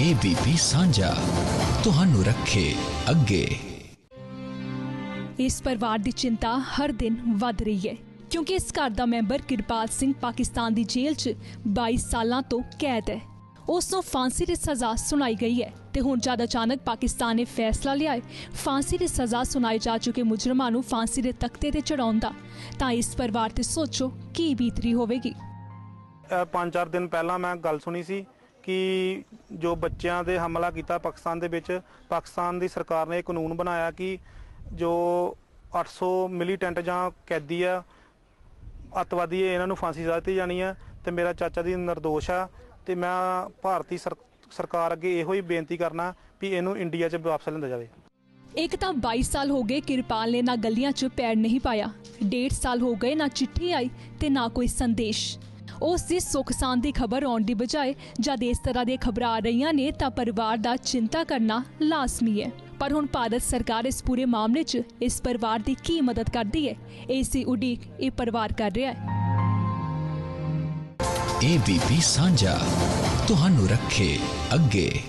ABP ਸਾਂਝਾ। ਤੁਹਾਨੂੰ ਰੱਖੇ ਅੱਗੇ। ਇਸ ਪਰਿਵਾਰ ਦੀ ਚਿੰਤਾ ਹਰ ਦਿਨ ਵੱਧ ਰਹੀ ਹੈ ਕਿਉਂਕਿ ਇਸ ਘਰ ਦਾ ਮੈਂਬਰ ਕਿਰਪਾਲ ਸਿੰਘ ਪਾਕਿਸਤਾਨ ਦੀ ਜੇਲ੍ਹ 'ਚ 22 ਸਾਲਾਂ ਤੋਂ ਕੈਦ ਹੈ। ਉਸ ਨੂੰ ਫਾਂਸੀ ਦੀ ਸਜ਼ਾ ਸੁਣਾਈ ਗਈ ਹੈ ਤੇ ਹੁਣ ਜਦ ਅਚਾਨਕ ਪਾਕਿਸਤਾਨ ਨੇ ਫੈਸਲਾ ਲਿਆ ਹੈ ਫਾਂਸੀ ਦੀ ਸਜ਼ਾ ਸੁਣਾਈ ਜਾ ਚੁੱਕੇ ਮੁਜਰਮਾਂ ਨੂੰ ਫਾਂਸੀ ਦੇ ਤਖਤੇ ਤੇ ਚੜਾਉਣ ਦਾ ਤਾਂ ਇਸ ਪਰਿਵਾਰ ਤੇ ਸੋਚੋ ਕੀ ਬੀਤਰੀ ਹੋਵੇਗੀ। ਅ, ਪੰਜ ਚਾਰ ਦਿਨ ਪਹਿਲਾਂ ਮੈਂ ਗੱਲ ਸੁਣੀ ਸੀ ਕਿ ਜੋ ਬੱਚਿਆਂ ਦੇ ਹਮਲਾ ਕੀਤਾ ਪਾਕਿਸਤਾਨ ਦੇ ਵਿੱਚ, ਪਾਕਿਸਤਾਨ ਦੀ ਸਰਕਾਰ ਨੇ ਇਹ ਕਾਨੂੰਨ ਬਣਾਇਆ ਕਿ ਜੋ 800 ਮਿਲੀਟੈਂਟ ਜਾਂ ਕੈਦੀ ਆ, ਅੱਤਵਾਦੀ ਇਹਨਾਂ ਨੂੰ ਫਾਂਸੀ ਸਜ਼ਾ ਦਿੱਤੀ ਜਾਣੀ ਹੈ ਤੇ ਮੇਰਾ ਚਾਚਾ ਦੀ ਨਿਰਦੋਸ਼ ਆ ਤੇ ਮੈਂ ਭਾਰਤੀ ਸਰ- ਸਰਕਾਰ ਅੱਗੇ ਇਹੋ ਹੀ ਬੇਨਤੀ ਕਰਨਾ ਵੀ ਇਹਨੂੰ ਇੰਡੀਆ 'ਚ ਵਾਪਸ ਲਿਆਂਦਾ ਜਾਵੇ। ਇੱਕ ਤਾਂ 22 ਸਾਲ ਹੋ ਗਏ ਕਿਰਪਾਲ ਨੇ ਨਾ ਗਲੀਆਂ 'ਚ ਪੈਰ ਨਹੀਂ ਪਾਇਆ, ਡੇਢ ਸਾਲ ਹੋ ਗਏ ਨਾ ਚਿੱਠੀ ਆਈ ਤੇ ਨਾ ਕੋਈ ਸੰਦੇਸ਼। ਉਸ ਦੀ ਸੁੱਖ ਦੀ ਖਬਰ ਆਉਣ ਦੀ ਬਜਾਏ ਜਦ ਇਸ ਤਰ੍ਹਾਂ ਦੀਆਂ ਖਬਰਾਂ ਆ ਰਹੀਆਂ ਨੇ ਤਾਂ ਪਰਿਵਾਰ ਦਾ ਚਿੰਤਾ ਕਰਨਾ ਲਾਜ਼ਮੀ ਹੈ। ਪਰ ਹੁਣ ਭਾਰਤ ਸਰਕਾਰ ਇਸ ਪੂਰੇ ਮਾਮਲੇ 'ਚ ਇਸ ਪਰਿਵਾਰ ਦੀ ਕੀ ਮਦਦ ਕਰਦੀ ਹੈ? ਇਸੀ ਉਡੀਕ, ਇਹ ਪਰਿਵਾਰ ਕਰ ਰਿਹਾ ਹੈ। ABP ਸਾਂਝਾ। ਤੁਹਾਨੂੰ ਰੱਖੇ ਅੱਗੇ।